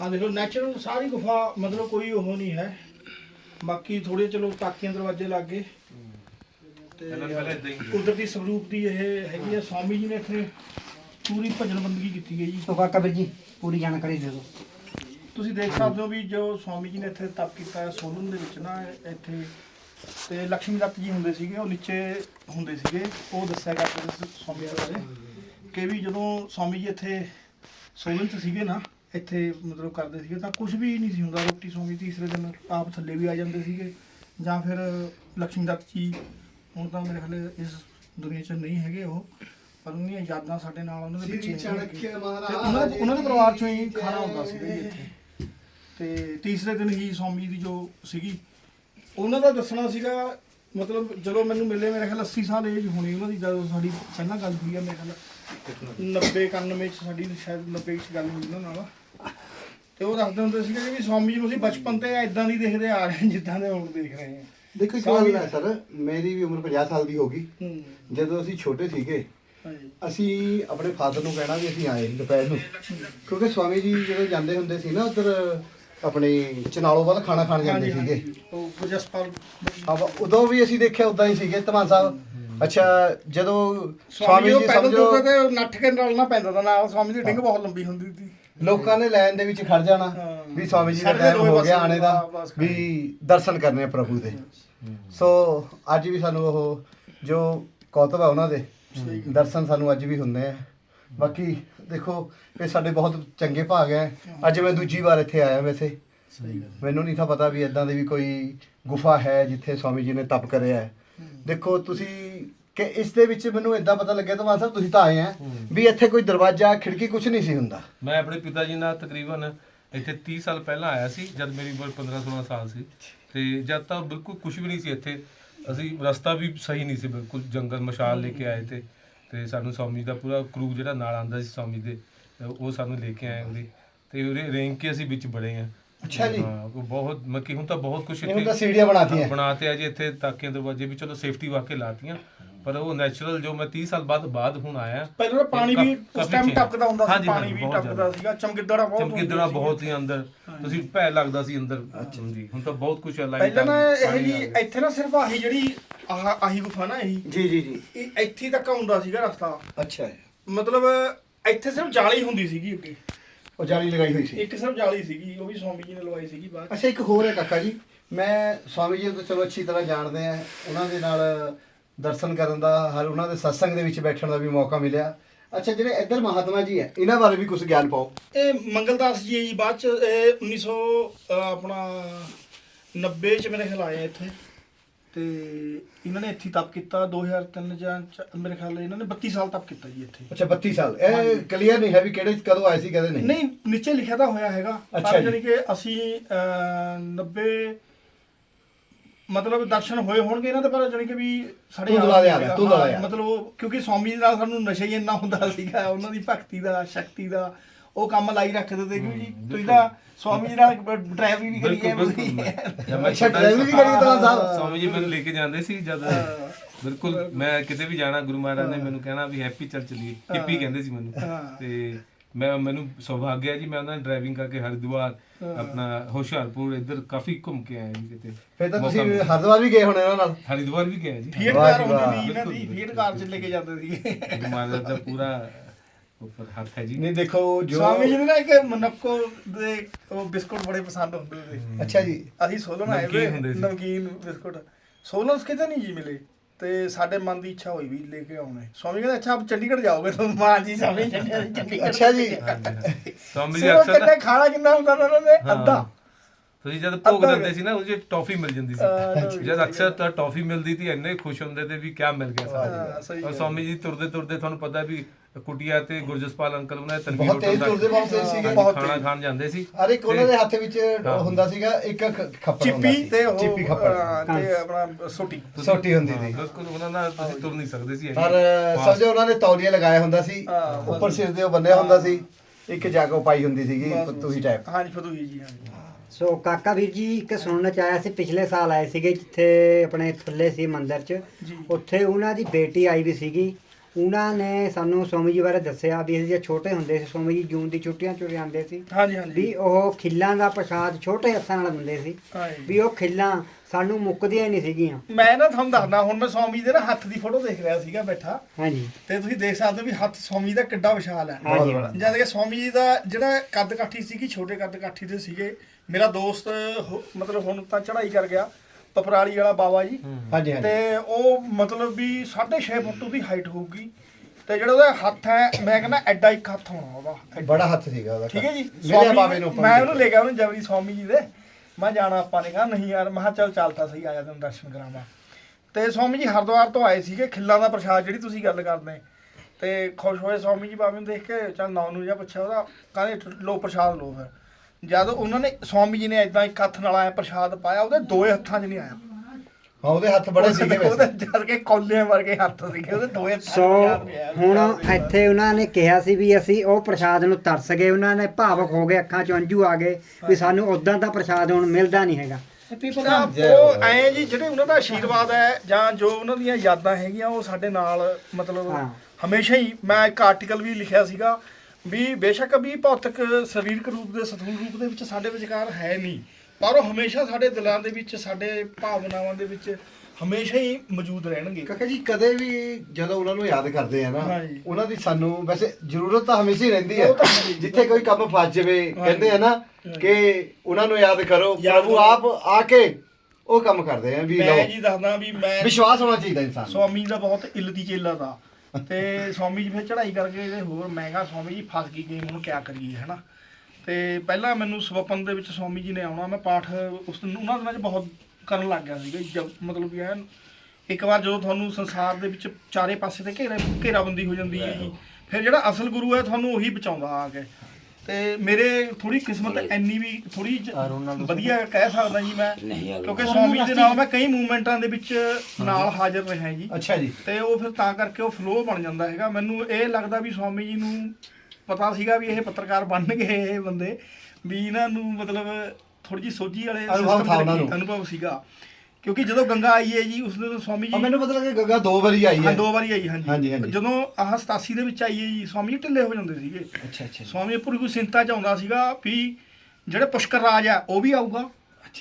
ਆ ਦੇਖੋ ਨੈਚੁਰਲ ਸਾਰੀ ਗੁਫਾ ਮਤਲਬ ਕੋਈ ਉਹ ਨਹੀਂ ਹੈ। ਬਾਕੀ ਥੋੜੇ ਚਲੋ ਤਾਕੀਆਂ ਦਰਵਾਜ਼ੇ ਲੱਗ। ਗਏ ਕੁਦਰਤੀ ਸਰੂਪ ਦੀ ਇਹ ਹੈਗੀ ਆ ਸਵਾਮੀ ਜੀ ਨੇ ਇੱਥੇ ਪੂਰੀ ਭਜਨ ਬੰਦਗੀ ਕੀਤੀ ਹੈ ਜੀ। ਤੋਬਾ ਕਬੀਰ ਜੀ ਪੂਰੀ ਜਾਣਕਾਰੀ ਦੇ ਦਿਓ। ਤੁਸੀਂ ਦੇਖ ਸਕਦੇ ਹੋ ਵੀ ਜੋ ਸਵਾਮੀ ਜੀ ਨੇ ਇੱਥੇ ਤਪ ਕੀਤਾ ਹੈ ਸੋਲਨ ਦੇ ਵਿੱਚ ਨਾ ਇੱਥੇ ਤੇ ਲక్ష్ਮੀ ਦੱਤ ਜੀ ਹੁੰਦੇ ਸੀਗੇ ਉਹ ਨੀਚੇ ਹੁੰਦੇ ਸੀਗੇ। ਉਹ ਦੱਸਿਆ ਕਰਦੇ ਸੀ ਸਵਾਮੀ ਜੀ ਕਿ ਵੀ ਜਦੋਂ ਸਵਾਮੀ ਜੀ ਇੱਥੇ ਸੋਲਨ 'ਚ ਸੀਗੇ ਨਾ ਇੱਥੇ ਮਤਲਬ ਕਰਦੇ ਸੀਗੇ ਤਾਂ ਕੁਝ ਵੀ ਨਹੀਂ ਸੀ ਹੁੰਦਾ ਰੋਟੀ ਸਵਾਮੀ ਤੀਸਰੇ ਦਿਨ ਆਪ ਥੱਲੇ ਵੀ ਆ ਜਾਂਦੇ ਸੀਗੇ। ਜਾਂ ਫਿਰ ਲక్ష్ਮੀ ਦੱਤ ਜੀ ਹੁਣ ਤਾਂ ਮੇਰੇ ਖਿਆਲ ਇਸ ਦੁਨੀਆ 'ਚ ਨਹੀਂ ਹੈਗੇ ਉਹ ਪਰ ਉਹਨਾਂ ਦੀਆਂ ਯਾਦਾਂ ਸਾਡੇ ਨਾਲ ਉਹਨਾਂ ਦੇ ਪਿੱਛੇ ਹੈਗੀਆਂ। ਤੇ ਉਹਨਾਂ ਦੇ ਉਹਨਾਂ ਦੇ ਪਰਿਵਾਰ ਚੋਂ ਹੀ ਖਾਣਾ ਹੁੰਦਾ ਸੀਗਾ ਜੀ ਇੱਥੇ। ਤੇ ਤੀਸਰੇ ਦਿਨ ਹੀ ਸਵਾਮੀ ਦੀ ਜੋ ਸੀਗੀ ਉਹਨਾਂ ਦਾ ਦੱਸਣਾ ਸੀਗਾ ਮਤਲਬ ਜਦੋਂ ਮੈਨੂੰ ਮਿਲੇ ਮੇਰੇ ਖਿਆਲ 80 ਸਾਲ ਏਜ ਹੋਣੀ ਉਹਨਾਂ ਦੀ ਜਦੋਂ ਸਾਡੀ ਪਹਿਲਾਂ ਗੱਲ ਹੋਈ ਆ ਮੇਰੇ ਖਿਆਲ 90 91 ਚ ਸਾਡੀ ਸ਼ਾਇਦ 90 ਚ ਗੱਲ ਹੋਈ ਉਹਨਾਂ ਨਾਲ। ਤੇ ਉਹ ਦੱਸਦੇ ਹੁੰਦੇ ਸੀਗੇ ਕਿ ਵੀ ਸਵਾਮੀ ਜੀ ਨੂੰ ਅਸੀਂ ਬਚਪਨ ਤੇ ਇਦਾਂ ਦੀ ਦੇਖਦੇ ਆ ਰਹੇ ਹਾਂ ਜਿੱਦਾਂ ਦੇ ਹੁਣ ਦੇਖ ਰਹੇ ਹਾਂ। ਦੇਖੋ ਇੱਕ ਗੱਲ ਹੈ ਸਰ ਮੇਰੀ ਵੀ ਉਮਰ 50 ਸਾਲ ਦੀ ਹੋ ਗਈ। ਜਦੋਂ ਅਸੀਂ ਛੋਟੇ ਸੀਗੇ ਅਸੀਂ ਆਪਣੇ ਫਾਦਰ ਨੂੰ ਕਹਿਣਾ ਵੀ ਅਸੀਂ ਆਏ ਸੀ ਦੁਪਹਿਰ ਨੂੰ। ਕਿਉਂਕਿ ਸਵਾਮੀ ਜੀ ਜਦੋਂ ਜਾਂਦੇ ਹੁੰਦੇ ਸੀ ਨਾ ਉਧਰ ਆਪਣੇ ਚਨਾਲੋ ਵੱਲ ਖਾਣਾ ਖਾਣ ਜਾਂਦੇ ਸੀਗੇ। ਉਹ ਗੁਰਜਸਪਾਲ ਆਪ ਉਦੋਂ ਵੀ ਅਸੀਂ ਦੇਖਿਆ ਉਦਾਂ ਹੀ ਸੀਗੇ ਧਮਾਨ ਸਾਹਿਬ। ਅੱਛਾ ਜਦੋਂ ਸਵਾਮੀ ਜੀ ਪੈਦਲ ਸਮਝੋ ਤੁਰਦੇ ਤੇ ਨੱਠ ਕੇ ਰਲਣਾ ਪੈਂਦਾ ਤਾਂ ਨਾਲ ਸਵਾਮੀ ਦੀ ਡਿੰਗ ਬਹੁਤ ਲੰਬੀ ਹੁੰਦੀ ਸੀ। ਲੋਕਾਂ ਨੇ ਲਾਈਨ ਦੇ ਵਿੱਚ ਖੜ ਜਾਣਾ। ਵੀ ਸਵਾਮੀ ਜੀ ਦਾ ਟਾਈਮ ਹੋ ਗਿਆ ਆਣੇ ਦਾ ਵੀ ਦਰਸ਼ਨ ਕਰਨੇ ਆ ਪ੍ਰਭੂ ਦੇ। ਸੋ ਅੱਜ ਵੀ ਸਾਨੂੰ ਉਹ ਜੋ ਕੌਤਬ ਹੈ ਉਹਨਾਂ ਦੇ ਦਰਸ਼ਨ ਸਾਨੂੰ ਅੱਜ ਵੀ ਹੁੰਦੇ ਆ। ਬਾਕੀ ਦੇਖੋ ਇਹ ਸਾਡੇ ਬਹੁਤ ਚੰਗੇ ਭਾਗ ਹੈ। ਅੱਜ ਮੈਂ ਦੂਜੀ ਵਾਰ ਇੱਥੇ ਆਇਆ ਵੈਸੇ। ਮੈਨੂੰ ਨਹੀਂ ਥਾ ਪਤਾ ਵੀ ਇਦਾਂ ਦੀ ਵੀ ਕੋਈ ਗੁਫਾ ਹੈ ਜਿੱਥੇ ਸਵਾਮੀ ਜੀ ਨੇ ਤਪ ਕਰਿਆ ਹੈ। ਦੇਖੋ ਤੁਸੀਂ ਕਿ ਇਸ ਦੇ ਵਿੱਚ ਮੈਨੂੰ ਇਦਾਂ ਪਤਾ ਲੱਗਿਆ ਤਾਂ ਸਾਹਿਬ ਤੁਸੀਂ ਤਾਂ ਆਏ ਆ ਵੀ ਇੱਥੇ ਕੋਈ ਦਰਵਾਜ਼ਾ ਖਿੜਕੀ ਕੁਝ ਨਹੀਂ ਸੀ ਹੁੰਦਾ। ਮੈਂ ਆਪਣੇ ਪਿਤਾ ਜੀ ਨਾਲ ਤਕਰੀਬਨ ਇੱਥੇ 30 ਸਾਲ ਪਹਿਲਾਂ ਆਇਆ ਸੀ ਜਦ ਮੇਰੀ ਉਮਰ 15 16 ਸਾਲ ਸੀ। ਤੇ ਜਦ ਤਾਂ ਬਿਲਕੁਲ ਕੁਝ ਵੀ ਨਹੀਂ ਸੀ ਇੱਥੇ। ਅਸੀਂ ਰਸਤਾ ਵੀ ਸਹੀ ਨਹੀਂ ਸੀ ਬਿਲਕੁਲ ਜੰਗਲ ਮਸ਼ਾਲ ਲੈ ਕੇ ਆਏ ਤੇ ਤੇ ਸਾਨੂੰ ਸਵਾਮੀ ਦਾ ਪੂਰਾ ਕਰੂ ਜਿਹੜਾ ਨਾਲ ਆਂਦਾ ਸੀ ਸਵਾਮੀ ਦੇ ਉਹ ਸਾਨੂੰ ਲੈ ਕੇ ਆਏ ਉਹਦੀ। ਤੇ ਉਹਦੇ ਰੇਂਗ ਕੇ ਅਸੀਂ ਵਿੱਚ ਬੜੇ ਆ। ਅੱਛਾ ਜੀ। ਹਾਂ ਉਹ ਬਹੁਤ ਮੱਕੀ ਹੁਣ ਤਾਂ ਬਹੁਤ ਕੁਝ ਹੁਣ ਤਾਂ ਸੀੜੀਆਂ ਬਣਾਤੀਆਂ। ਬਣਾਤੇ ਆ ਜੀ ਇੱਥੇ ਤਾਕੀਆਂ ਦਰਵਾਜ਼ੇ ਵੀ ਚਲੋ ਸੇਫਟੀ ਵਾਕੇ ਲਾਤੀਆਂ। ਪਰ ਉਹ ਨੈਚੁਰਲ ਜੋ ਮੈਂ 30 ਸਾਲ ਬਾਅਦ ਬਾਅਦ ਹੁਣ ਆਇਆ ਪਹਿਲਾਂ ਤਾਂ ਪਾਣੀ ਵੀ ਉਸ ਟਾਈਮ। ਟਪਕਦਾ ਹੁੰਦਾ ਸੀ ਪਾਣੀ ਵੀ ਟਪਕਦਾ। ਸੀਗਾ ਚਮਗਿੱਦੜਾ ਬਹੁਤ ਚਮਕੀਦੜਾ ਹੁੰਦੀਆਂ ਬਹੁਤ ਹੀ ਅੰਦਰ ਤੁਸੀਂ ਭੈ ਲੱਗਦਾ ਸੀ ਅੰਦਰ। ਜੀ ਹੁਣ ਤਾਂ ਬਹੁਤ ਕੁਝ ਹੈ ਲਾਈਟ ਪਹਿਲਾਂ ਨਾ ਇਹ ਜੀ ਇੱਥੇ ਨਾ ਸਿਰਫ ਆਹੀ ਜਿਹੜੀ ਆਹ ਆਹੀ ਗੁਫਾ ਨਾ ਇਹੀ। ਜੀ ਜੀ ਜੀ। ਇਹ ਇੱਥੇ ਤੱਕ ਆਉਂਦਾ ਸੀਗਾ ਰਸਤਾ। ਅੱਛਾ। ਮਤਲਬ ਇੱਥੇ ਸਿਰਫ ਜਾਲੀ ਹੁੰਦੀ ਸੀਗੀ ਅੱਗੇ। ਉਹ ਜਾਲੀ ਲਗਾਈ ਹੋਈ ਸੀ। ਇੱਕ ਸਿਰਫ ਜਾਲੀ ਸੀਗੀ ਉਹ ਵੀ ਸਵਾਮੀ ਜੀ ਨੇ ਲਵਾਈ ਸੀਗੀ ਬਾਅਦ। ਅੱਛਾ ਇੱਕ ਹੋਰ ਹੈ ਕਾਕਾ ਜੀ। ਮੈਂ ਸਵਾਮੀ ਜੀ ਨੂੰ ਤਾਂ ਚਲੋ ਅੱਛੀ ਤਰ੍ਹਾਂ ਜਾਣਦੇ ਆ ਉਹਨਾਂ ਦੇ ਨਾਲ ਦਰਸ਼ਨ ਕਰਨ ਦਾ ਹਰ ਉਹਨਾਂ ਦੇ ਸਤਸੰਗ ਦੇ ਵਿੱਚ ਬੈਠਣ ਦਾ ਵੀ ਮੌਕਾ ਮਿਲਿਆ। ਅੱਛਾ ਜਿਹੜੇ ਇੱਧਰ ਮਹਾਤਮਾ ਜੀ ਹੈ ਇਹਨਾਂ ਬਾਰੇ ਵੀ ਕੁਝ ਗਿਆਨ ਪਾਓ। ਇਹ ਮੰਗਲਦਾਸ ਜੀ ਹੈ ਜੀ ਬਾਅਦ ਚ ਇਹ 1900 ਅਹ, ਆਪਣਾ 90 ਚ ਮੇਰੇ ਖਿਆਲ ਆਏ ਆ ਇੱਥੇ। ਤੇ ਇਹਨਾਂ ਨੇ ਇੱਥੇ ਹੀ ਤਪ ਕੀਤਾ 2003 ਜਾਂ ਚ- ਮੇਰੇ ਖਿਆਲ ਇਹਨਾਂ ਨੇ 32 ਸਾਲ ਤਪ ਕੀਤਾ ਜੀ ਇੱਥੇ। ਅੱਛਾ 32 ਸਾਲ। ਇਹ ਕਲੀਅਰ ਨਹੀਂ ਹੈ ਵੀ ਕਿਹੜੇ ਕਦੋਂ ਆਏ ਸੀ ਕਦੇ ਨਹੀਂ। ਨਹੀਂ ਨੀਚੇ ਲਿਖਿਆ ਤਾਂ ਹੋਇਆ ਹੈਗਾ। ਅੱਛਾ ਪਰ ਜੀ। ਜਾਣੀ ਕਿ ਅਸੀਂ ਅਹ, 90 ਮਤਲਬ ਦਰਸ਼ਨ ਹੋਏ ਹੋਣਗੇ ਇਹਨਾਂ ਦੇ ਪਰ ਜਾਣੀ ਕਿ ਵੀ ਸਾਡੇ ਧੁੰਦਲਾ ਯਾਦ ਯਾਦ ਹੈ। ਧੁੰਦਲਾ ਹਾਂ, ਯਾਦ। ਮਤਲਬ ਉਹ- ਕਿਉਂਕਿ ਸਵਾਮੀ ਦੇ ਨਾਲ ਸਾਨੂੰ ਨਸ਼ਾ ਹੀ ਇੰਨਾ ਹੁੰਦਾ ਸੀਗਾ ਉਹਨਾਂ ਦੀ ਭਗਤੀ ਦਾ ਸ਼ਕਤੀ ਦਾ ਉਹ ਕੰਮ ਲਾਈ ਰੱਖਦੇ ਤੇ ਕਿਉਂ ਜੀ ਤੁਸੀਂ ਤਾਂ ਸਵਾਮੀ ਜੀ ਨਾਲ ਡਰਾਈਵਰੀ ਵੀ ਕਰੀ ਬਿਲਕੁਲ ਹੈ ਬਿਲਕੁਲ। ਜਦ ਮੈਂ ਅੱਛਾ, ਛੋਟਾ ਵੀ ਕਰੀ ਤਾਂ ਸਾਹਿਬ? ਸਵਾਮੀ ਜੀ ਮੈਨੂੰ ਲੈ ਕੇ ਜਾਂਦੇ ਸੀ ਜਦ। ਬਿਲਕੁਲ ਮੈਂ ਕਿਤੇ ਵੀ ਜਾਣਾ ਗੁਰੂ ਮਹਾਰਾਜ ਨੇ ਮੈਨੂੰ ਕਹਿਣਾ ਵੀ ਹੈਪੀ ਚੱਲ ਚਲੀਏ। ਹਿੱਪੀ ਕਹਿੰਦੇ ਸੀ ਮੈਨੂੰ। ਹਾਂ। ਤੇ ਮੈਂ ਮੈਨੂੰ ਸੁਭਾਗਿਆ ਜੀ ਮੈਂ ਉਹਨਾਂ ਨੇ ਡਰਾਈਵਿੰਗ ਕਰਕੇ ਹਰਿਦੁਆਰ ਆਪਣਾ ਹੁਸ਼ਿਆਰਪੁਰ ਇੱਧਰ ਕਾਫੀ ਘੁੰਮ ਕੇ ਆਇਆ ਜੀ ਕਿਤੇ। ਫਿਰ ਤਾਂ ਤੁਸੀਂ। ਹਰਿਦੁਆਰ ਵੀ ਗਏ ਹੋਣੇ ਉਹਨਾਂ ਨਾਲ? ਹਰਿਦੁਆਰ ਵੀ ਗਿਆ ਜੀ। ਫੀਟ ਕਾਰ। ਹੁੰਦੀ ਸੀ ਇਹਨਾਂ ਦੀ ਬਿਲਕੁਲ, ਫੀਟ ਕਾਰ ਚ ਲੈ ਕੇ ਜਾਂਦੇ ਸੀਗੇ ਗੁਰੂ ਮਹਾਰਾਜ ਦਾ ਪੂਰਾ ਉੱਪਰ ਹੱਥ ਹੈ ਜੀ। ਨਹੀਂ ਦੇਖੋ ਜੋ ਸਵਾਮੀ ਜੀ ਨੇ ਨਾ ਇੱਕ ਮਨੱਕੋ ਦੇ ਉਹ ਬਿਸਕੁਟ ਬੜੇ ਪਸੰਦ ਹੁੰਦੇ ਸੀ। ਅੱਛਾ ਜੀ। ਅਸੀਂ ਸੋਲਨ ਆਏ ਸੀ। ਨਮਕੀਨ ਬਿਸਕੁਟ। ਸੋਲਨ ਕਿਤੇ ਨਹੀਂ ਜੀ ਮਿਲੇ। ਤੇ ਸਾਡੇ ਮਨ ਦੀ ਇੱਛਾ ਹੋਈ ਵੀ ਲੈ ਕੇ ਆਉਣੇ। ਸਵਾਮੀ ਕਹਿੰਦੇ ਅੱਛਾ ਆਪ ਚੰਡੀਗੜ੍ਹ ਜਾਓਗੇ? ਤਾਂ ਮਾਂ ਜੀ ਸਵਾਮੀ ਚੰਡੀਗੜ੍ਹ ਚੰਡੀਗੜ੍ਹ ਅੱਛਾ ਜੀ। ਸਵਾਮੀ ਜੀ ਅਕਸਰ ਕਿੰਨੇ ਖਾਣਾ ਕਿੰਨਾ ਹੁੰਦਾ ਉਹਨਾਂ। ਅੱਧਾ। ਤੁਸੀਂ ਜਦ ਭੋਗ ਦਿੰਦੇ ਸੀ ਨਾ ਉਹਦੇ ਟੌਫੀ ਮਿਲ ਜਾਂਦੀ ਸੀ। ਜਦ ਅਕਸਰ ਤਾਂ ਟੌਫੀ ਮਿਲਦੀ ਸੀ ਇੰਨੇ ਖੁਸ਼ ਹੁੰਦੇ ਤੇ ਵੀ ਕਿਆ ਮਿਲ ਗਿਆ ਹਾਂ, ਸਾਨੂੰ ਸਹੀ ਔਰ। ਸਵਾਮੀ ਜੀ ਤੁਰਦੇ ਤੁਰਦੇ ਤੁਹਾਨੂੰ ਪਤਾ ਵੀ ਕੁਟੀਆ ਤੇ ਗੁਰਜਸਪਾਲ ਅੰਕਲ ਉਹਨਾਂ ਦੇ ਤਨਵੀਰ ਹੋਟਲ ਤੁਰਦੇ ਬਹੁਤ ਤੇਜ਼ ਸੀਗੇ ਬਹੁਤ ਖਾਣਾ। ਖਾਣ ਜਾਂਦੇ ਸੀ। ਅਰੇ ਇੱਕ ਉਹਨਾਂ ਦੇ ਹੱਥ ਵਿੱਚ। ਹੁੰਦਾ ਸੀਗਾ ਇੱਕ ਖੱਪੜ ਚਿੱਪੀ। ਤੇ ਉਹ ਚਿੱਪੀ ਖੱਪੜ। ਤੇ ਆਪਣਾ ਸੋਟੀ। ਸੋਟੀ ਹੁੰਦੀ ਸੀ। ਬਿਲਕੁਲ ਉਹਨਾਂ ਨਾਲ ਤੁਸੀਂ ਤੁਰ ਨਹੀਂ ਸਕਦੇ ਸੀ। ਪਰ ਸਮਝੋ ਉਹਨਾਂ ਨੇ ਤੌਲੀਆ ਲਗਾਇਆ ਹੁੰਦਾ ਸੀ। ਉੱਪਰ ਸਿਰ ਦੇ ਉਹ ਬੰਨਿਆ ਹੁੰਦਾ ਸੀ। ਇੱਕ ਜਾਗੋ ਪਾਈ ਹੁੰਦੀ ਸੀਗੀ ਤੁਸੀਂ ਟਾਈਪ ਹਾਂਜੀ ਫਤੂਹੀ ਜੀ ਹਾਂਜੀ। ਸੋ ਕਾਕਾ ਵੀਰ ਜੀ ਇੱਕ ਸੁਣਨ ਚ ਆਇਆ ਸੀ ਪਿਛਲੇ ਸਾਲ ਆਏ ਸੀਗੇ ਜਿੱਥੇ ਆਪਣੇ ਥੱਲੇ ਸੀ ਮੰਦਿਰ ਚ। ਉੱਥੇ ਉਹਨਾਂ ਦੀ ਬੇਟੀ ਆਈ ਵੀ ਸੀਗੀ ਉਹਨਾਂ ਨੇ ਸਾਨੂੰ ਸਵਾਮੀ ਜੀ ਬਾਰੇ ਦੱਸਿਆ ਵੀ ਅਸੀਂ ਜੇ ਛੋਟੇ ਹੁੰਦੇ ਸੀ ਸਵਾਮੀ ਜੀ ਜੂਨ ਦੀ ਛੁੱਟੀਆਂ ਚ ਜਾਂਦੇ ਸੀ। ਹਾਂਜੀ ਹਾਂਜੀ। ਵੀ ਉਹ ਖਿੱਲਾਂ ਦਾ ਪ੍ਰਸ਼ਾਦ ਛੋਟੇ ਹੱਥਾਂ ਨਾਲ ਦਿੰਦੇ ਸੀ। ਹਾਂਜੀ। ਵੀ ਉਹ ਖਿੱਲਾਂ ਸਾਨੂੰ ਮੁੱਕਦੀਆਂ ਹੀ ਨਹੀਂ ਸੀਗੀਆਂ। ਮੈਂ ਨਾ ਤੁਹਾਨੂੰ ਦੱਸਦਾ ਹੁਣ ਮੈਂ ਸਵਾਮੀ ਦੇ ਨਾ ਹੱਥ ਦੀ ਫੋਟੋ ਦੇਖ ਰਿਹਾ ਸੀਗਾ ਬੈਠਾ। ਹਾਂਜੀ। ਤੇ ਤੁਸੀਂ ਦੇਖ ਸਕਦੇ ਹੋ ਵੀ ਹੱਥ ਸਵਾਮੀ ਦਾ ਕਿੱਡਾ ਵਿਸ਼ਾਲ ਹੈ। ਹਾਂਜੀ। ਜਦ ਕਿ ਸਵਾਮੀ ਜੀ ਦਾ ਜਿਹੜਾ ਕੱਦ ਕਾਠੀ ਸੀਗੀ ਛੋਟੇ ਕੱਦ ਕਾਠੀ ਦੇ ਸੀਗੇ ਮੇਰਾ ਦੋਸਤ ਹੋ- ਮਤਲਬ ਹੁਣ ਤਾਂ ਚੜ੍ਹਾਈ ਕਰ ਗਿਆ। ਪਪਰਾਲੀ ਵਾਲਾ ਬਾਬਾ ਜੀ। ਹਾਂਜੀ ਹਾਂਜੀ। ਤੇ ਉਹ ਮਤਲਬ ਵੀ 6.5 ਫੁੱਟ ਉਹਦੀ ਹਾਈਟ ਹੋਊਗੀ। ਤੇ ਜਿਹੜਾ ਉਹਦਾ ਹੱਥ ਹੈ ਮੈਂ ਕਹਿੰਦਾ ਐਡਾ ਇੱਕ ਹੱਥ ਹੋਣਾ ਉਹਦਾ। ਐਡਾ। ਬੜਾ ਹੱਥ ਸੀਗਾ ਉਹਦਾ ਠੀਕ ਹੈ ਜੀ? ਮਿਲਿਆ ਬਾਬੇ ਨੂੰ ਮੈਂ ਉਹਨੂੰ ਲੈ ਗਿਆ ਉਹਨੂੰ ਜਬਰੀ ਸਵਾਮੀ ਜੀ ਦੇ। ਮੈਂ ਜਾਣਾ ਆਪਾਂ ਨੇ। ਕਹਾ ਨਹੀਂ ਯਾਰ। ਮੈਂ ਕਿਹਾ ਚੱਲ ਚੱਲ ਤਾਂ ਸਹੀ ਆਇਆ ਤੈਨੂੰ ਦਰਸ਼ਨ ਕਰਾਵਾਂ। ਤੇ ਸਵਾਮੀ ਜੀ ਹਰਿਦੁਆਰ ਤੋਂ ਆਏ ਸੀਗੇ। ਖਿੱਲਾਂ ਦਾ ਪ੍ਰਸ਼ਾਦ ਜਿਹੜੀ ਤੁਸੀਂ ਗੱਲ ਕਰਦੇ। ਤੇ ਖੁਸ਼ ਹੋਏ ਸਵਾਮੀ ਜੀ ਬਾਬੇ ਨੂੰ ਦੇਖ ਕੇ ਚੱਲ ਨੌ ਨੂੰ ਜਾਂ ਪੁੱਛਿਆ ਉਹਦਾ। ਕਹਿੰਦੇ ਲੋ ਪ੍ਰਸ਼ਾਦ ਲੋ ਫਿਰ। ਜਦ ਉਹਨਾਂ ਨੇ ਸਵਾਮੀ ਜੀ ਨੇ ਇਦਾਂ ਇੱਕ ਹੱਥ ਨਾਲ ਆਇਆ ਪ੍ਰਸ਼ਾਦ ਪਾਇਆ ਉਹਦੇ ਦੋਏ ਹੱਥਾਂ 'ਚ ਨਹੀਂ ਆਇਆ ਹਾਂ ਉਹਦੇ ਹੱਥ ਬੜੇ ਸੀਗੇ ਉਹਦੇ ਵੈਸੇ ਜਦ ਕੇ ਕੋਲੇ ਵਰਗੇ ਹੱਥ ਸੀਗੇ ਉਹਦੇ ਦੋਏ ਹੱਥਾਂ 'ਚ ਸੋ ਪ੍ਰਸ਼ਾਦ ਨਹੀਂ ਆਇਆ। ਹੁਣ ਇੱਥੇ ਉਹਨਾਂ ਨੇ ਕਿਹਾ ਸੀ ਵੀ ਅਸੀਂ ਉਹ ਪ੍ਰਸ਼ਾਦ ਨੂੰ ਤਰਸ ਗਏ ਉਹਨਾਂ ਨੇ ਭਾਵਕ ਹੋ ਗਏ ਅੱਖਾਂ 'ਚ ਅੰਜੂ ਆ ਗਏ ਵੀ ਸਾਨੂੰ ਉਦਾਂ ਦਾ ਪ੍ਰਸ਼ਾਦ ਹੁਣ ਮਿਲਦਾ ਨਹੀਂ ਹੈਗਾ ਤਾਂ ਜੈ ਉਹ। ਐ ਜੀ ਜਿਹੜੇ ਉਹਨਾਂ ਦਾ ਆਸ਼ੀਰਵਾਦ ਹੈ ਜਾਂ ਜੋ ਉਹਨਾਂ ਦੀਆਂ ਯਾਦਾਂ ਹੈਗੀਆਂ ਉਹ ਸਾਡੇ ਨਾਲ ਮਤਲਬ ਹਾਂ। ਹਮੇਸ਼ਾ ਹੀ ਮੈਂ ਇੱਕ ਆਰਟੀਕਲ ਵੀ ਲਿਖਿਆ ਸੀਗਾ ਵੀ ਬੇਸ਼ੱਕ ਵੀ ਭੌਤਿਕ ਸਰੀਰਕ ਰੂਪ ਦੇ ਸਥੂਲ ਰੂਪ ਦੇ ਵਿੱਚ ਸਾਡੇ ਵਿਚਕਾਰ ਹੈ ਨਹੀਂ। ਪਰ ਉਹ ਹਮੇਸ਼ਾ ਸਾਡੇ ਦਿਲਾਂ ਦੇ ਵਿੱਚ ਸਾਡੇ ਭਾਵਨਾਵਾਂ ਦੇ ਵਿੱਚ ਹਮੇਸ਼ਾ ਹੀ ਮੌਜੂਦ ਰਹਿਣਗੇ। ਕਾਕਾ ਜੀ ਕਦੇ ਵੀ ਜਦੋਂ ਉਹਨਾਂ ਨੂੰ ਯਾਦ ਕਰਦੇ ਆ ਨਾ ਹਾਂਜੀ। ਉਹਨਾਂ ਦੀ ਸਾਨੂੰ ਵੈਸੇ ਜ਼ਰੂਰਤ ਤਾਂ ਹਮੇਸ਼ਾ ਹੀ ਰਹਿੰਦੀ ਉਹ ਤਾਂ ਹੈ। ਜਿੱਥੇ ਕੋਈ ਕੰਮ ਫਸ ਜਾਵੇ ਕਹਿੰਦੇ ਆ ਨਾ ਕਿ ਉਹਨਾਂ ਨੂੰ ਯਾਦ ਕਰੋ ਯਾਦ ਪ੍ਰਭੂ ਕਰੋ। ਆਪ ਆ ਕੇ ਉਹ ਕੰਮ ਕਰਦੇ ਆ ਵੀ ਮੈਂ ਲਓ। ਜੀ ਦੱਸਦਾ ਵੀ ਮੈਂ ਵਿਸ਼ਵਾਸ ਹੋਣਾ ਚਾਹੀਦਾ ਇਨਸਾਨ ਨੂੰ। ਸਵਾਮੀ ਦਾ ਬਹੁਤ ਇਲਤੀ ਚੇਲਾ ਦਾ। ਤੇ ਸਵਾਮੀ ਜੀ ਫਿਰ ਚੜ੍ਹਾਈ ਕਰਕੇ ਇਹਦੇ ਹੋਰ ਮੈਂ ਕਿਹਾ ਸਵਾਮੀ ਜੀ ਫਸ ਗਈ ਗੇਮ ਹੁਣ ਕਿਆ ਕਰੀਏ ਹਨਾ? ਤੇ ਪਹਿਲਾਂ ਮੈਨੂੰ ਸਵਪਨ ਦੇ ਵਿੱਚ ਸਵਾਮੀ ਜੀ ਨੇ ਆਉਣਾ ਮੈਂ ਪਾਠ ਉਸ ਦਿਨ ਉਹਨਾਂ ਦਿਨਾਂ 'ਚ ਬਹੁਤ ਕਰਨ ਲੱਗ ਗਿਆ ਸੀਗਾ ਜਦ ਮਤਲਬ ਵੀ ਐਨ ਇੱਕ ਵਾਰ ਜਦੋਂ ਤੁਹਾਨੂੰ ਸੰਸਾਰ ਦੇ ਵਿੱਚ ਚਾਰੇ ਪਾਸੇ ਤੇ ਘੇਰਾ ਘੇਰਾਬੰਦੀ ਹੋ ਜਾਂਦੀ ਹੈ ਜੀ ਫਿਰ ਜਿਹੜਾ ਅਸਲ ਗੁਰੂ ਹੈ ਤੁਹਾਨੂੰ ਉਹੀ ਬਚਾਉਂਦਾ ਆ ਕੇ। ਤੇ ਮੇਰੇ ਥੋੜੀ ਕਿਸਮਤ ਇੰਨੀ ਵੀ ਥੋੜੀ ਵਧੀਆ ਕਹਿ ਸਕਦਾ ਜੀ ਮੈਂ ਕਿਉਂਕਿ ਸਵਾਮੀ ਦੇ ਨਾਲ ਮੈਂ ਕਈ ਮੂਵਮੈਂਟਾਂ ਦੇ ਵਿੱਚ ਨਾਲ ਹਾਜ਼ਰ ਰਿਹਾ ਜੀ। ਅੱਛਾ ਜੀ। ਤੇ ਉਹ ਫਿਰ ਤਾਂ ਕਰਕੇ ਉਹ ਫਲੋ ਬਣ ਜਾਂਦਾ ਹੈਗਾ। ਮੈਨੂੰ ਇਹ ਲੱਗਦਾ ਵੀ ਸਵਾਮੀ ਜੀ ਨੂੰ ਪਤਾ ਸੀਗਾ ਵੀ ਇਹ ਪੱਤਰਕਾਰ ਬਣਨਗੇ ਇਹ ਬੰਦੇ ਵੀ ਇਹਨਾਂ ਨੂੰ ਮਤਲਬ ਥੋੜੀ ਜੀ ਸੋਝੀ ਵਾਲੇ ਦੇ ਨੂੰ। ਅਨੁਭਵ ਸੀਗਾ। ਕਿਉਂਕਿ ਜਦੋਂ ਗੰਗਾ ਆਈ ਹੈ ਜੀ ਉਸ ਦਿਨ ਸਵਾਮੀ ਜੀ ਮੈਨੂੰ ਪਤਾ ਲੱਗਾ ਗੰਗਾ ਦੋ ਵਾਰੀ ਆਈ ਹਾਂ। ਹੈ ਦੋ ਵਾਰੀ ਆਈ ਹਾਂਜੀ, ਹਾਂਜੀ ਹਾਂਜੀ। ਜਦੋਂ ਆਹ 87 ਦੇ ਵਿੱਚ ਆਈ ਹੈ ਜੀ ਸਵਾਮੀ ਜੀ ਢਿੱਲੇ ਹੋ ਜਾਂਦੇ ਸੀਗੇ। ਅੱਛਾ ਅੱਛਾ। ਸਵਾਮੀ ਪੂਰੀ ਕੋਈ ਸਿੰਤਾ ਚ ਆਉਂਦਾ ਸੀਗਾ ਵੀ ਜਿਹੜੇ ਪੁਸ਼ਕਰ ਰਾਜ ਆ ਉਹ ਵੀ ਆਊਗਾ।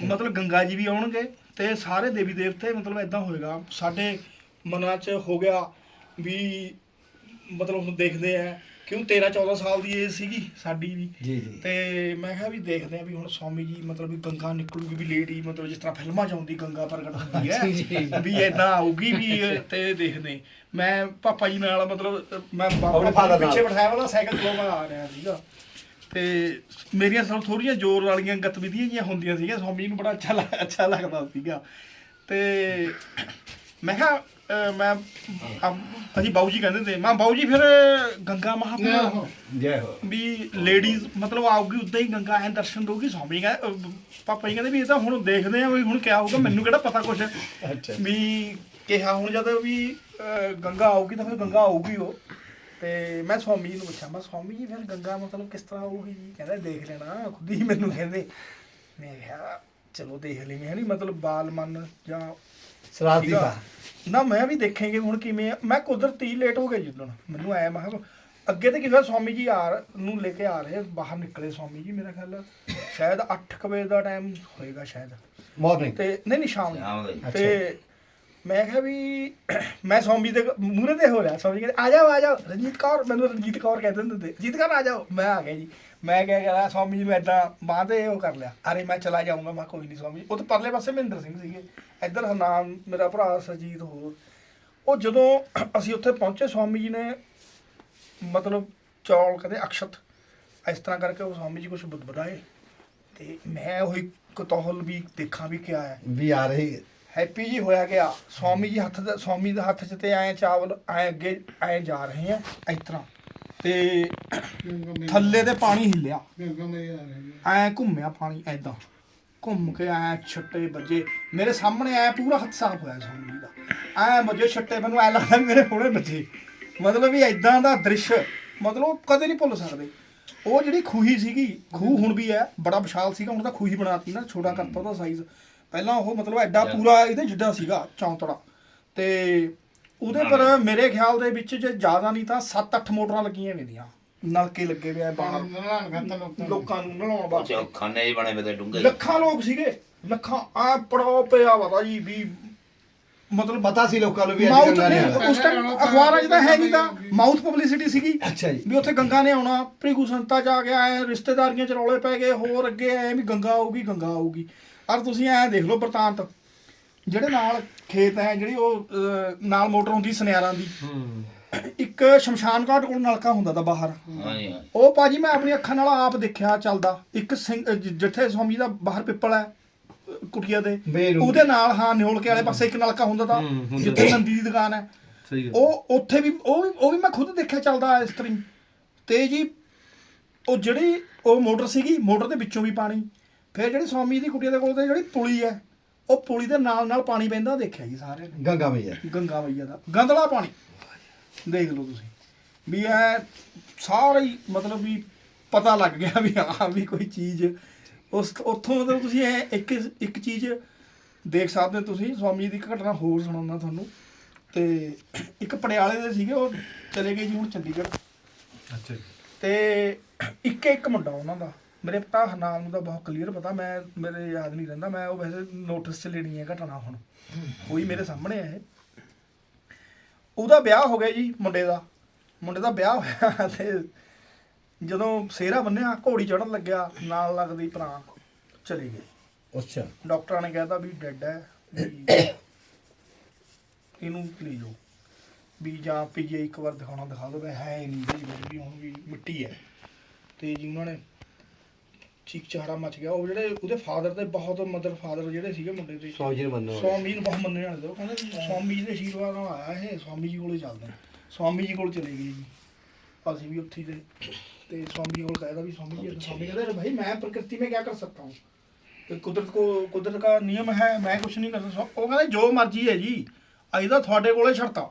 ਮਤਲਬ ਗੰਗਾ ਜੀ ਵੀ ਆਉਣਗੇ ਤੇ ਸਾਰੇ ਦੇਵੀ ਦੇਵਤੇ ਮਤਲਬ ਇਦਾਂ ਹੋਏਗਾ। ਸਾਡੇ ਮਨਾਂ 'ਚ ਹੋ ਗਿਆ ਵੀ ਮਤਲਬ ਹੁਣ ਦੇਖਦੇ ਆ ਕਿਉਂ 13 14 ਸਾਲ ਦੀ ਏਜ ਸੀਗੀ ਸਾਡੀ ਵੀ। ਜੀ ਜੀ। ਤੇ ਮੈਂ ਕਿਹਾ ਵੀ ਦੇਖਦੇ ਆ ਵੀ ਹੁਣ ਸਵਾਮੀ ਜੀ ਮਤਲਬ ਵੀ ਗੰਗਾ ਨਿਕਲੂਗੀ ਵੀ ਲੇਡੀ ਮਤਲਬ ਜਿਸ ਤਰ੍ਹਾਂ ਫਿਲਮਾਂ 'ਚ ਆਉਂਦੀ ਗੰਗਾ ਪ੍ਰਗਟ ਹੁੰਦੀ ਹੈ। ਵੀ ਇਦਾਂ ਆਊਗੀ ਵੀ ਤੇ ਦੇਖਦੇ ਮੈਂ ਪਾਪਾ ਜੀ ਨਾਲ ਮਤਲਬ ਮੈਂ। ਪਿੱਛੇ ਬਿਠਾਇਆ ਵਾਲਾ ਸਾਈਕਲ ਚਲਾਉਂਦਾ ਆ ਰਿਹਾ ਸੀਗਾ। ਤੇ ਮੇਰੀਆਂ ਸਭ ਥੋੜੀਆਂ ਜ਼ੋਰ ਵਾਲੀਆਂ ਗਤੀਵਿਧੀਆਂ ਜੀਆਂ ਹੁੰਦੀਆਂ ਸੀਗੀਆਂ ਸਵਾਮੀ ਜੀ ਨੂੰ ਬੜਾ ਅੱਛਾ ਅੱਛਾ ਲੱਗਦਾ ਸੀਗਾ। ਤੇ ਮੈਂ ਕਿਹਾ ਅਹ ਮੈਂ ਅਮ- ਅਸੀਂ ਬਾਊ ਜੀ ਕਹਿੰਦੇ ਤੇ ਮੈਂ ਬਾਊ ਜੀ ਫਿਰ ਗੰਗਾ ਮਹਾਪੁਰ ਜੈ ਹੋ। ਵੀ ਲੇਡੀਜ਼ ਮਤਲਬ ਆਊਗੀ ਉਦਾਂ ਹੀ ਗੰਗਾ ਐਂ ਦਰਸ਼ਨ ਦਊਗੀ ਸਵਾਮੀ ਕਹਿੰਦੇ ਅਹ ਪਾਪਾ ਜੀ ਕਹਿੰਦੇ ਵੀ ਇਹ ਤਾਂ ਹੁਣ ਦੇਖਦੇ ਆ ਵੀ ਹੁਣ ਕਿਆ ਹੋਊਗਾ ਮੈਨੂੰ ਕਿਹੜਾ ਪਤਾ ਕੁਛ। ਅੱਛਾ। ਵੀ ਕਿਹਾ ਹੁਣ ਜਦ ਵੀ ਅਹ, ਗੰਗਾ ਆਊਗੀ ਤਾਂ ਫਿਰ ਗੰਗਾ ਆਊਗੀ ਉਹ। ਤੇ ਮੈਂ ਸਵਾਮੀ ਜੀ ਨੂੰ ਪੁੱਛਿਆ ਮੈਂ ਸਵਾਮੀ ਜੀ ਫਿਰ ਗੰਗਾ ਮਤਲਬ ਕਿਸ ਤਰ੍ਹਾਂ ਆਊਗੀ? ਜੀ ਕਹਿੰਦੇ ਦੇਖ ਲੈਣਾ ਖੁਦ ਹੀ ਮੈਨੂੰ ਕਹਿੰਦੇ। ਮੈਂ ਕਿਹਾ ਚਲੋ ਦੇਖ ਲੈਂਗੇ ਹਨੀ ਮਤਲਬ ਬਾਲ ਮਨ ਜਾਂ ਸੀਗਾ। ਪਾ ਨਾ ਮੈਂ ਵੀ ਦੇਖਾਂਗੇ ਹੁਣ ਕਿਵੇਂ ਆ। ਮੈਂ ਕੁਦਰਤੀ ਲੇਟ ਹੋ ਗਿਆ ਜੀ ਉਦੋਂ ਮੈਨੂੰ ਆਇਆ ਮੈਂ ਕਿਹਾ ਅੱਗੇ ਤੇ ਕਿਹਾ ਸਵਾਮੀ ਜੀ ਆ ਰ- ਨੂੰ ਲੈ ਕੇ ਆ ਰਹੇ ਬਾਹਰ ਨਿਕਲੇ ਸਵਾਮੀ ਜੀ ਮੇਰਾ ਖਿਆਲ ਸ਼ਾਇਦ 8 ਵਜੇ ਦਾ ਟਾਈਮ ਹੋਏਗਾ ਸ਼ਾਇਦ। ਮਾਰਨਿੰਗ ਤੇ ਨਹੀਂ ਨਹੀਂ ਸ਼ਾਮ ਨੂੰ। ਤੇ ਮੈਂ ਕਿਹਾ ਵੀ ਮੈਂ ਸੌਮੀ ਦੇ ਮੂਹਰੇ ਤੇ ਹੋ ਰਿਹਾ। ਸੌਮੀ ਕਹਿੰਦੇ ਆ ਜਾਓ ਆ ਜਾਓ। ਰਣਜੀਤ ਕੌਰ ਮੈਨੂੰ ਰਣਜੀਤ ਕੌਰ ਕਹਿੰਦੇ ਹੁੰਦੇ ਤੇ ਰਣਜੀਤ ਕੌਰ ਆ ਜਾਓ। ਮੈਂ ਆ ਗਿਆ ਜੀ। ਮੈਂ ਕਿਹਾ ਕਰਾਂ ਸੌਮੀ ਜੀ ਨੂੰ ਏਦਾਂ ਬਾਂਹ ਤੇ ਉਹ ਕਰ ਲਿਆ। ਅਰੇ ਮੈਂ ਚਲਾ ਜਾਊਂਗਾ। ਮੈਂ ਕੋਈ ਨਹੀਂ ਸੌਮੀ ਉਹ ਤੋਂ ਪਰਲੇ ਪਾਸੇ ਮਹਿੰਦਰ ਸਿੰਘ ਸੀਗੇ। ਇੱਧਰ ਹਰਨਾਮ ਮੇਰਾ ਭਰਾ ਸਰਜੀਤ ਹੋਰ। ਉਹ ਜਦੋਂ ਅਸੀਂ ਉੱਥੇ ਪਹੁੰਚੇ ਸਵਾਮੀ ਜੀ ਨੇ ਮਤਲਬ ਚੌਲ ਕਹਿੰਦੇ ਅਕਸ਼ਤ ਇਸ ਤਰ੍ਹਾਂ ਕਰਕੇ ਉਹ ਸਵਾਮੀ ਜੀ ਕੁਝ ਬੁੱਧਬਦਾਏ ਤੇ ਮੈਂ ਉਹੀ ਕਤੌਹਲ ਵੀ ਦੇਖਾਂ ਵੀ ਕਿਆ ਹੈ। ਵੀ ਆ ਰਹੀ ਹੈਪੀ ਜੀ ਹੋਇਆ ਗਿਆ ਸਵਾਮੀ ਜੀ ਹੱਥ ਦੇ ਸਵਾਮੀ ਦੇ ਹੱਥ 'ਚ ਤੇ ਐ ਚਾਵਲ ਐ ਅੱਗੇ ਐ ਜਾ ਰਹੇ ਆ ਇਸ ਤਰ੍ਹਾਂ। ਤੇ ਥੱਲੇ ਤੇ ਪਾਣੀ ਹਿੱਲਿਆ। ਐ ਘੁੰਮਿਆ ਪਾਣੀ ਐਦਾਂ ਘੁੰਮ ਕੇ ਐ ਛੱਟੇ ਵੱਜੇ ਮੇਰੇ ਸਾਹਮਣੇ ਐ ਪੂਰਾ ਹੱਥ ਸਾਫ਼ ਹੋਇਆ ਸਵਾਮੀ ਜੀ ਦਾ। ਐ ਵੱਜੇ ਛੱਟੇ ਮੈਨੂੰ ਐ ਲੱਗਦਾ ਮੇਰੇ ਹੁਣੇ ਵੱਜੇ ਮਤਲਬ ਵੀ ਐਦਾਂ ਦਾ ਦ੍ਰਿਸ਼ ਮਤਲਬ ਕਦੇ ਨਹੀਂ ਭੁੱਲ ਸਕਦੇ। ਉਹ ਜਿਹੜੀ ਖੂਹੀ ਸੀਗੀ ਖੂਹ ਹੁਣ ਵੀ ਹੈ ਬੜਾ ਵਿਸ਼ਾਲ ਸੀਗਾ ਹੁਣ ਤਾਂ ਖੂਹੀ ਬਣਾਤੀ ਨਾ ਛੋਟਾ ਕਰਤਾ ਉਹਦਾ ਸਾਈਜ਼ ਪਹਿਲਾਂ ਉਹ ਮਤਲਬ ਐਡਾ ਪੂਰਾ ਇਹਦੇ ਜਿੱਡਾ ਸੀਗਾ ਚੌਂਤੜਾ। ਤੇ ਉਹਦੇ ਪਰ ਮੇਰੇ ਖਿਆਲ ਦੇ ਵਿੱਚ ਜੇ ਜ਼ਿਆਦਾ ਨਹੀਂ ਤਾਂ 7-8 ਮੋਟਰਾਂ ਲੱਗੀਆਂ ਨੇ ਦੀਆਂ ਨਲਕੇ ਲੱਗੇ ਹੋਏ ਆ ਬਾਹਰ। ਨਲਾਣ ਲੋਕਾਂ ਲੋਕਾਂ ਨੂੰ ਨਲਾਉਣ ਵਾਸਤੇ। ਅੱਛਾ ਖਾਨੇ ਜਿਹੇ ਬਣੇ ਵੇ ਤੇ ਡੂੰਘੇ ਲੱਖਾਂ ਲੋਕ ਸੀਗੇ। ਲੱਖਾਂ ਆ ਪੜੋ ਪਿਆ ਵਾ ਜੀ ਵੀ ਮਤਲਬ ਪਤਾ ਸੀ ਲੋਕਾਂ ਨੂੰ ਵੀ ਅੱਜ ਮਾਊਥ ਗੰਗਾ ਨੇ ਆਉਣਾ। ਉਸ ਟਾਈਮ ਅਖਬਾਰਾਂ 'ਚ ਤਾਂ ਹੈ ਨਹੀਂ ਤਾਂ ਮਾਊਥ ਪਬਲਿਸਿਟੀ ਸੀਗੀ। ਅੱਛਾ ਜੀ। ਵੀ ਉੱਥੇ ਗੰਗਾ ਨੇ ਆਉਣਾ ਭ੍ਰਿਗੂ ਸੰਤਾ ਜਾ ਕੇ ਆਏ ਰਿਸ਼ਤੇਦਾਰੀਆਂ ਚ ਰੌਲੇ ਪੈ ਗਏ ਹੋਰ ਅੱਗੇ ਆਏ ਵੀ ਗੰਗਾ ਆਊਗੀ ਗੰਗਾ ਆਊਗੀ। ਔਰ ਤੁਸੀਂ ਐ ਦੇਖ ਲਓ ਬਰਤਾਂਤ ਜਿਹੜੇ ਨਾਲ ਖੇਤ ਹੈ ਜਿਹੜੀ ਉਹ ਨਾਲ ਮੋਟਰ ਹੁੰਦੀ ਸੁਨਿਆਰਾਂ ਦੀ। ਹੂੰ। ਇੱਕ ਸ਼ਮਸ਼ਾਨ ਘਾਟ ਕੋਲ ਨਲਕਾ ਹੁੰਦਾ ਤਾਂ ਬਾਹਰ। ਹਾਂਜੀ ਹਾਂ ਉਹ ਭਾਜੀ ਮੈਂ ਆਪਣੀ ਅੱਖਾਂ ਨਾਲ ਆਪ ਦੇਖਿਆ ਚੱਲਦਾ। ਇੱਕ ਸਿੰਘ ਅਹ, ਜ- ਜਿੱਥੇ ਸਵਾਮੀ ਦਾ ਬਾਹਰ ਪਿੱਪਲ ਹੈ ਅਹ, ਕੁਟੀਆ ਦੇ। ਉਹਦੇ ਨਾਲ ਹਾਂ ਨਿਓਲਕੇ ਵਾਲੇ ਪਾਸੇ ਇੱਕ ਨਲਕਾ ਹੁੰਦਾ ਤਾਂ ਹੂੰ, ਹੁੰਦਾ ਜਿੱਥੇ ਨੰਦੀ ਦੀ ਦੁਕਾਨ ਹੈ। ਸਹੀ ਉਹ ਉੱਥੇ ਵੀ ਉਹ ਵੀ ਉਹ ਵੀ ਮੈਂ ਖੁਦ ਦੇਖਿਆ ਚੱਲਦਾ ਇਸ ਤਰ੍ਹਾਂ ਹੀ। ਤੇ ਜੀ ਉਹ ਜਿਹੜੀ ਉਹ ਮੋਟਰ ਸੀਗੀ ਮੋਟਰ ਦੇ ਵਿੱਚੋਂ ਵੀ ਪਾਣੀ। ਫਿਰ ਜਿਹੜੀ ਸਵਾਮੀ ਦੀ ਕੁਟੀਆ ਦੇ ਕੋਲ ਤੇ ਜਿਹੜੀ ਪੁਲੀ ਹੈ ਉਹ ਪੁਲੀ ਦੇ ਨਾਲ ਨਾਲ ਪਾਣੀ ਪੈਂਦਾ ਦੇਖਿਆ ਜੀ ਸਾਰਿਆਂ ਨੇ। ਗੰਗਾ ਮਈਆ। ਗੰਗਾ ਮਈਆ ਦਾ। ਗੰਦਲਾ ਪਾਣੀ। ਦੇਖ ਲਓ ਤੁਸੀਂ। ਵੀ ਇਹ ਸਾਰਾ ਹੀ ਮਤਲਬ ਵੀ ਪਤਾ ਲੱਗ ਗਿਆ ਵੀ ਹਾਂ ਵੀ ਕੋਈ ਚੀਜ਼ ਉਸ ਉੱਥੋਂ ਮਤਲਬ ਤੁਸੀਂ ਇਹ ਇੱਕ ਇੱਕ ਚੀਜ਼ ਦੇਖ ਸਕਦੇ ਹੋ ਤੁਸੀਂ। ਸਵਾਮੀ ਦੀ ਇੱਕ ਘਟਨਾ ਹੋਰ ਸੁਣਾਉਣਾ ਤੁਹਾਨੂੰ। ਤੇ ਇੱਕ ਪਟਿਆਲੇ ਦੇ ਸੀਗੇ ਉਹ ਚਲੇ ਗਏ ਜੀ ਹੁਣ ਚੰਡੀਗੜ੍ਹ। ਅੱਛਾ ਜੀ। ਤੇ ਇੱਕ ਇੱਕ ਮੁੰਡਾ ਉਹਨਾਂ ਦਾ। ਮੇਰੇ ਪਤਾ ਨਾਮ ਨੂੰ ਤਾਂ ਬਹੁਤ ਕਲੀਅਰ ਪਤਾ ਮੈਂ ਮੇਰੇ ਯਾਦ ਨਹੀਂ ਰਹਿੰਦਾ। ਮੈਂ ਉਹ ਵੈਸੇ ਨੋਟਿਸ 'ਚ ਲੈਣੀ ਹੈ ਘਟਨਾ ਹੁਣ। ਉਹੀ ਮੇਰੇ ਸਾਹਮਣੇ ਹੈ ਉਹਦਾ ਵਿਆਹ ਹੋ ਗਿਆ ਜੀ ਮੁੰਡੇ ਦਾ। ਮੁੰਡੇ ਦਾ ਵਿਆਹ ਹੋਇਆ ਤੇ ਜਦੋਂ ਸੇਰਾ ਬੰਨਿਆ ਘੋੜੀ ਚੜਨ ਲੱਗਿਆ ਨਾਲ ਲੱਗਦੀ ਪ੍ਰਾਣ ਚਲੀ ਗਈ। ਅੱਛਾ। ਡਾਕਟਰਾਂ ਨੇ ਕਹਿਤਾ ਵੀ ਡੈਡ ਹੈ ਵੀ ਇਹਨੂੰ ਲੈ ਜਾਓ। ਵੀ ਜਾਂ ਪੀਜੀ ਇੱਕ ਵਾਰ ਦਿਖਾਉਣਾ ਦਿਖਾ ਹੈ ਹੀ ਨਹੀਂ ਜੀ ਵੀ ਹੁਣ ਵੀ ਮਿੱਟੀ ਹੈ। ਤੇ ਜੀ ਉਹਨਾਂ ਨੇ ਚੀਕ ਚਹਾੜਾ ਮਚ ਗਿਆ। ਉਹ ਜਿਹੜੇ ਉਹਦੇ ਫਾਦਰ ਤੇ ਬਹੁਤ ਮਦਰ ਫਾਦਰ ਜਿਹੜੇ ਸੀਗੇ ਮੁੰਡੇ ਦੇ। ਸਵਾਮੀ ਨੂੰ ਬਹੁਤ ਮੰਨਣ ਵਾਲੇ ਉਹ ਕਹਿੰਦੇ ਸਵਾਮੀ ਦੇ ਆਸ਼ੀਰਵਾਦ ਨਾਲ ਆਇਆ ਇਹ ਸਵਾਮੀ ਜੀ ਕੋਲੇ ਚੱਲਦੇ ਸਵਾਮੀ ਜੀ ਕੋਲ ਚਲੇ ਗਏ ਜੀ। ਅਸੀਂ ਵੀ ਉੱਥੇ ਹੀ ਤੇ ਸਵਾਮੀ ਕੋਲ ਕਹਿਦਾ ਵੀ ਸਵਾਮੀ ਜੀ ਸਵਾਮੀ ਕਹਿੰਦੇ ਭਾਈ ਮੈਂ ਪ੍ਰਕਿਰਤੀ ਮੇਂ ਕਿਆ ਕਰ ਸਕਤਾ ਹੂੰ? ਤੇ ਕੁਦਰਤ ਕੋ ਕੁਦਰਤ ਦਾ ਨਿਯਮ ਹੈ ਮੈਂ ਕੁਝ ਨਹੀਂ ਕਰ ਸਕਦਾ ਉਹ ਕਹਿੰਦੇ ਜੋ ਮਰਜ਼ੀ ਹੈ ਜੀ ਅਸੀਂ ਤਾਂ ਤੁਹਾਡੇ ਕੋਲੇ ਛੱਡਤਾ।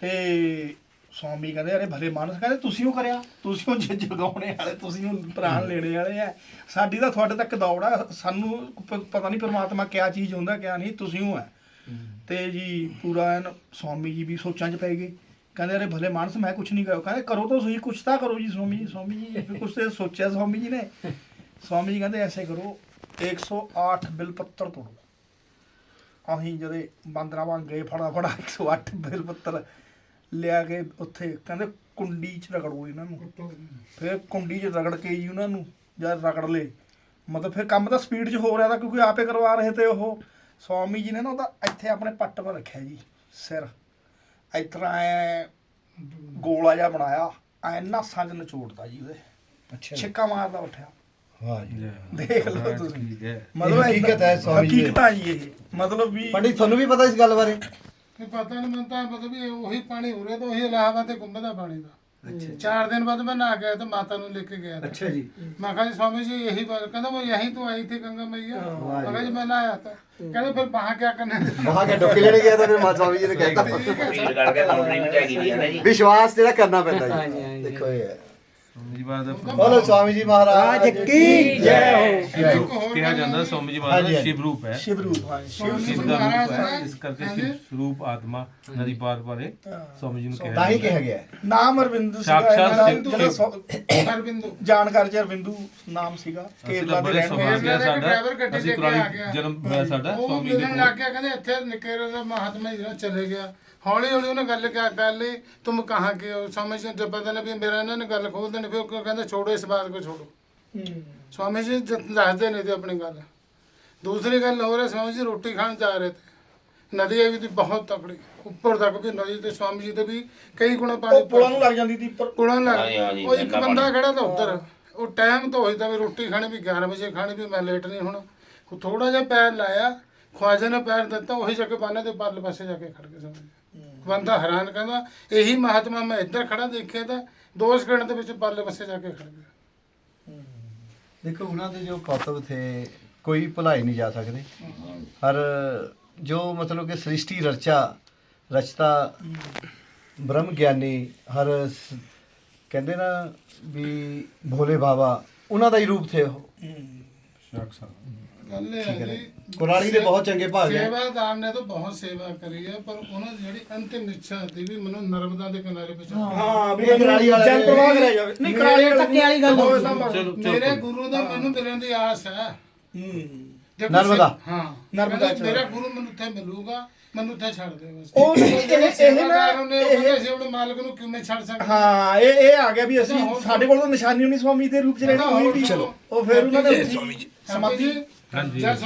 ਤੇ ਸਵਾਮੀ ਕਹਿੰਦੇ ਅਰੇ ਭਲੇ ਮਾਨਸ ਕਹਿੰਦੇ ਤੁਸੀਂ ਉਹ ਕਰਿਆ ਤੁਸੀਂ ਉਹ ਜ- ਜਗਾਉਣੇ ਵਾਲੇ ਤੁਸੀਂ ਉਹ ਪ੍ਰਾਣ ਲੈਣੇ ਵਾਲੇ ਆ ਸਾਡੀ ਤਾਂ ਤੁਹਾਡੇ ਤੱਕ ਦੌੜ ਆ ਸਾਨੂੰ ਪ- ਪਤਾ ਨਹੀਂ ਪ੍ਰਮਾਤਮਾ ਕਿਆ ਚੀਜ਼ ਹੁੰਦਾ ਕਿਆ ਨਹੀਂ ਤੁਸੀਂ ਉਹ ਹੈ। ਤੇ ਜੀ ਪੂਰਾ ਐਨ ਸਵਾਮੀ ਜੀ ਵੀ ਸੋਚਾਂ 'ਚ ਪੈ ਗਏ। ਕਹਿੰਦੇ ਅਰੇ ਭਲੇ ਮਾਨਸ ਮੈਂ ਕੁਝ ਨਹੀਂ ਕਰਿਆ ਕਹਿੰਦੇ ਕਰੋ ਤਾਂ ਸਹੀ ਕੁਛ ਤਾਂ ਕਰੋ ਜੀ ਸਵਾਮੀ ਜੀ ਸਵਾਮੀ ਜੀ ਕੁਛ ਤੇ ਸੋਚਿਆ ਸਵਾਮੀ ਜੀ ਨੇ। ਸਵਾਮੀ ਜੀ ਕਹਿੰਦੇ ਐਸੇ ਕਰੋ 108 ਬਿਲ ਪੱਤਰ ਤੋੜੋ। ਅਸੀਂ ਜਦੇ ਬਾਂਦਰਾ ਵਾਂਗ ਗਏ ਫੜਾ ਫੜਾ 108 ਬਿਲ ਪੱਤਰ ਲਿਆ ਕੇ ਉੱਥੇ ਕਹਿੰਦੇ ਕੁੰਡੀ 'ਚ ਰਗੜੋ ਇਹਨਾਂ ਨੂੰ। ਫਿਰ ਕੁੰਡੀ 'ਚ ਰਗੜ ਕੇ ਜੀ ਉਹਨਾਂ ਨੂੰ ਜਦ ਰਗੜ ਲੇ। ਮਤਲਬ ਫਿਰ ਕੰਮ ਤਾਂ ਸਪੀਡ 'ਚ ਹੋ ਰਿਹਾ ਤਾਂ ਕਿਉਂਕਿ ਆਪੇ ਕਰਵਾ ਰਹੇ ਤੇ ਉਹ। ਸਵਾਮੀ ਜੀ ਨੇ ਨਾ ਉਹਦਾ ਇੱਥੇ ਆਪਣੇ ਪੱਟ 'ਤੇ ਰੱਖਿਆ ਜੀ ਸਿਰ। ਇਸ ਤਰ੍ਹਾਂ ਐ ਗੋਲਾ ਜਿਹਾ ਬਣਾਇਆ ਐ ਨਾਸਾਂ 'ਚ ਨਿਚੋੜਦਾ ਜੀ ਉਹਦੇ। ਅੱਛਾ। ਛਿੱਕਾ ਮਾਰਦਾ ਉੱਠਿਆ। ਵਾਹ ਜੀ। ਦੇਖ ਲਓ ਤੁਸੀਂ। ਮਤਲਬ ਹਕੀਕਤ ਹੈ ਸਵਾਮੀ ਜੀ। ਦੀ। ਹਕੀਕਤ ਆ ਜੀ ਇਹ। ਮਤਲਬ ਵੀ ਪੰਡਿਤ ਤੁਹਾਨੂੰ ਵੀ ਪਤਾ ਇਸ ਗੱਲ ਬਾਰੇ? ਕਿ ਪਤਾ ਨਹੀਂ ਮੈਨੂੰ ਤਾਂ ਮਤਲਬ ਵੀ ਉਹੀ ਪਾਣੀ ਉਰੇ ਤੋਂ ਉਹੀ ਇਲਾਹਾਬਾਦ ਤੇ ਗੁੰਬਦਾ ਪਾਣੀ ਦਾ ਚਾਰ ਦਿਨ ਬਾਅਦ ਮੈਂ ਨਹਾ ਗਿਆ ਤਾਂ ਮਾਤਾ ਨੂੰ ਲੈ ਕੇ ਗਿਆ था। ਅੱਛਾ ਜੀ मैं कहा जी स्वामी जी यही बात कहता वो यही तो आई थी गंगा मैया मैं कहा जी मैं नहाया था कहते फिर वहाँ क्या करना है ਵਹਾਂ ਕੇ ਡੁੱਬ ਲੈਣੇ ਗਿਆ ਤਾਂ ਫਿਰ ਮਾਤਾ ਸਵਾਮੀ ਜੀ ਨੇ ਕਹਿਤਾ ਭੀੜ ਕਰਕੇ ਬਾਉਂਡਰੀ ਵੀ ਢਹਿ ਗਈ ਹੈ ਨਾ ਜੀ ਵਿਸ਼ਵਾਸ ਜਿਹੜਾ ਕਰਨਾ ਪੈਂਦਾ ਜੀ ਦੇਖੋ ਇਹ ਹੈ ਬੋਲੋ ਸਵਾਮੀ ਜੀ ਮਹਾਰਾਜ। ਕੀ? ਜੈ ਹੋ। ਕਿਹਾ ਜਾਂਦਾ ਸੋਮੀ ਜੀ ਬਾਦ ਸ਼ਿਵ ਰੂਪ ਹੈ। ਸ਼ਿਵ ਰੂਪ। ਹੈ ਸ਼ਿਵ ਸ਼ਿਵ ਦਾ ਰੂਪ ਹੈ। ਇਸ ਕਰਕੇ ਸ਼ਿਵ ਸਰੂਪ ਆਤਮਾ ਨਦੀ ਪਾਰ ਬਾਰੇ ਸੋਮੀ ਜੀ ਨੂੰ ਕਿਹਾ ਤਾਂ ਹੀ ਕਿਹਾ ਗਿਆ ਨਾਮ ਅਰਵਿੰਦੂ ਸਾਖਸ਼ਾਤ ਅਰਵਿੰਦੂ। ਜਾਣਕਾਰ ਜੀ ਅਰਵਿੰਦੂ ਨਾਮ ਸੀਗਾ। ਕੇਰਲਾ ਦੇ ਰਹਿਣ ਵਾਲਾ ਸਾਡਾ। ਅਸੀਂ ਕੁਰਾਲੀ ਜਨਮ ਹੋਇਆ ਸਾਡਾ ਸੋਮੀ ਦੇ ਲੱਗ ਗਿਆ ਕਹਿੰਦੇ ਇੱਥੇ ਨਿਕੇਰ ਦਾ ਮਹਾਤਮਾ ਜਿਹੜਾ ਚਲੇ ਗਿਆ। ਹੌਲੀ ਹੌਲੀ ਉਹਨੇ ਗੱਲ ਕਿਹਾ ਕਰ ਲਈ ਤੁਮ ਕਿ ਸਮਝ ਨਹੀਂ ਪਤਾ ਨਾ ਵੀ ਮੇਰਾ ਇਹਨਾਂ ਨੇ ਗੱਲ ਖੋਲ ਦੇਣੀ ਫਿਰ ਉਹ ਕਹਿੰਦਾ ਛੋੜੋ ਇਸ ਬਾਤ ਕੋ ਛੋੜੋ। ਸਵਾਮੀ ਜੀ ਦੱਸਦੇ ਨਹੀਂ ਤੇ ਆਪਣੀ ਗੱਲ। ਦੂਸਰੀ ਗੱਲ ਹੋ ਰਹੀ ਸਵਾਮੀ ਜੀ ਰੋਟੀ ਖਾਣ ਜਾ ਰਹੇ ਥੇ ਨਦੀ ਹੈ ਵੀ ਬਹੁਤ ਤਕੜੀ ਉੱਪਰ ਤੱਕ ਵੀ ਨਦੀ ਤੇ ਸਵਾਮੀ ਜੀ ਤੇ ਵੀ ਕਈ ਗੁਣਾ ਪਾਣੀ ਉਹ ਪੁਲਾਂ ਨੂੰ ਲੱਗ ਜਾਂਦੀ ਸੀ ਪਰ ਪੁਲਾਂ ਲੱਗ ਉਹ ਇੱਕ ਬੰਦਾ। ਖੜਾ ਤਾਂ ਉੱਧਰ। ਉਹ ਟਾਈਮ ਤਾਂ ਹੋਈ ਤਾਂ ਵੀ ਰੋਟੀ ਖਾਣੀ ਵੀ 11 ਵਜੇ ਖਾਣੀ ਵੀ ਮੈਂ ਲੇਟ ਨਹੀਂ ਹੋਣਾ। ਉਹ ਥੋੜਾ ਜਿਹਾ ਪੈਰ ਲਾਇਆ ਖਵਾਜੇ ਨੇ ਪੈਰ ਦਿੱਤਾ ਉਹੀ ਜਾ ਕੇ ਬਾਨੇ ਦੇ ਪਰਲੇ ਪਾਸੇ ਜਾ ਕੇ ਖੜ ਕੇ ਸਮਝ ਬੰਦਾ ਹੈਰਾਨ ਕਹਿੰਦਾ ਇਹੀ ਮਹਾਤਮਾ ਮੈਂ ਇੱਧਰ ਖੜਾ ਦੇਖਿਆ ਤਾਂ ਦੋ ਸਕਿੰਟ ਦੇ ਵਿੱਚ ਪਰਲੇ ਪਾਸੇ ਜਾ ਕੇ ਖੜ ਗਿਆ। ਦੇਖੋ ਉਹਨਾਂ ਦੇ ਜੋ ਕਰਤਵ ਥੇ ਕੋਈ ਭੁਲਾਏ ਨਹੀਂ ਜਾ ਸਕਦੇ। ਹਰ ਜੋ ਮਤਲਬ ਕਿ ਸ੍ਰਿਸ਼ਟੀ ਰਚਾ ਰਚਤਾ ਬ੍ਰਹਮ ਗਿਆਨੀ ਹਰ ਕਹਿੰਦੇ ਨਾ ਵੀ ਭੋਲੇ ਬਾਬਾ ਉਹਨਾਂ ਦਾ ਹੀ ਰੂਪ ਥੇ ਉਹ। ਇਹ ਹੈ ਜੀ ਕੁਰਾਲੀ ਦੇ ਬਹੁਤ ਚੰਗੇ ਭਾਗ ਹੈ। ਸੇਵਾਦਾਰ ਨੇ ਤਾਂ ਬਹੁਤ ਸੇਵਾ ਕਰੀ ਹੈ ਪਰ ਉਹਨਾਂ ਦੀ ਜਿਹੜੀ ਅੰਤਿਮ ਇੱਛਾ ਸੀ ਵੀ ਮੈਨੂੰ ਨਰਮਦਾ ਦੇ ਕਿਨਾਰੇ ਪਹੁੰਚਾਉਣਾ ਹਾਂ। ਵੀ ਇਹ ਕਰਾਲੀ ਵਾਲੇ ਜਨ ਪ੍ਰਵਾਹ ਕਰਿਆ ਜਾਵੇ। ਨਹੀਂ ਕਰਾਲੀ ਧੱਕੇ ਵਾਲੀ ਗੱਲ ਹੋ ਮੇਰੇ ਗੁਰੂ ਦਾ ਮੈਨੂੰ ਮਿਲਣ ਦੀ ਆਸ ਹੈ। ਹੂੰ। ਜੇ ਕੋਈ ਨਰਮਦਾ। ਸੇ- ਹਾਂ। ਨਰਮਦਾ ਕਹਿੰਦਾ ਚ। ਮੇਰਾ ਗੁਰੂ ਮੈਨੂੰ ਉੱਥੇ ਮਿਲੂਗਾ ਮੈਨੂੰ ਉੱਥੇ ਛੱਡ ਦੇ ਬਸ। ਉਹ ਨਹੀਂ, ਇਹ- ਇਹ ਨਾ- ਸੇਵਾਦਾਰ ਉਹਨੇ ਉਹ ਇਹ- ਕਹਿੰਦੇ ਸੀ ਆਪਣੇ ਮਾਲਕ ਨੂੰ ਕਿਵੇਂ ਛੱਡ ਸਕਦੇ? ਹਾਂ ਇਹ ਇਹ ਆ ਗਿਆ ਵੀ ਅਸੀਂ ਸਾਡੇ ਕੋਲ ਤਾਂ ਨਿਸ਼ਾਨੀ ਹੋਣੀ ਸਵਾਮੀ ਦੇ ਰੂਪ ਚ ਰਹਿਣਾ ਹੋਈ ਵੀ ਚਲੋ। ਉਹ ਫਿਰ ਉਹਨਾਂ ਨੇ ਸਮਾਧੀ ਹਾਂਜੀ। ਜਦ